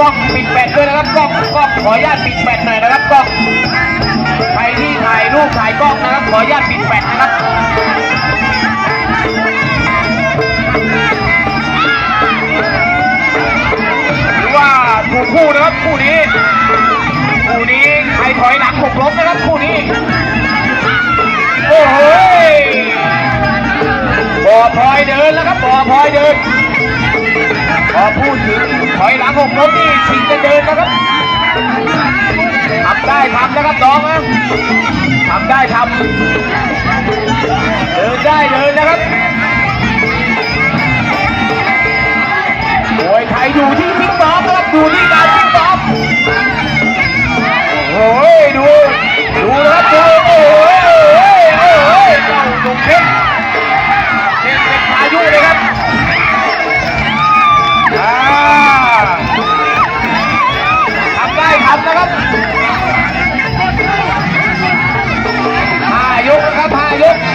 กล้องปิดแบตด้วยนะครับกล้องกล้องขออนุญาตปิดแบตหน่อยนะครับกล้องใครที่ถ่ายรูปถ่ายกล้องนะครับขออนุญาตปิดแบตนะครับหรือว่าถูกคู่นะครับคู่นี้คู่นี้ใครถอยหลังหกล้มนะครับคู่นี้โอ้โหบ่อพลอยเดินแล้วครับบ่อพลอยเดินพอพูด ถอยหลังหกล้มนี่ชิงจะเดินนะครับทำได้ทำนะครับน้องนะทำได้ทำ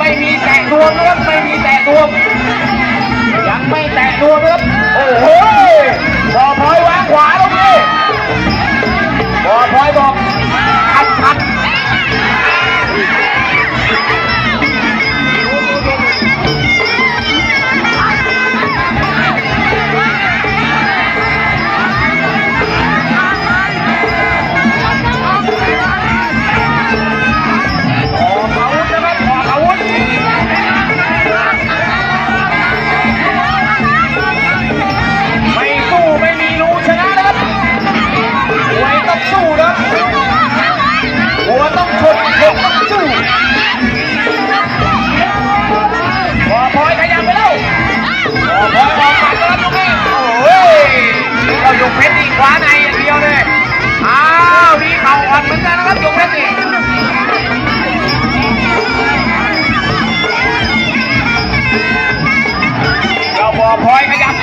ไม่มีแตะดวงนะครับไม่มีแตะดวงยังไม่ เหมือนกันนะครับยกเพชรนี่เราบอพลอยขยับ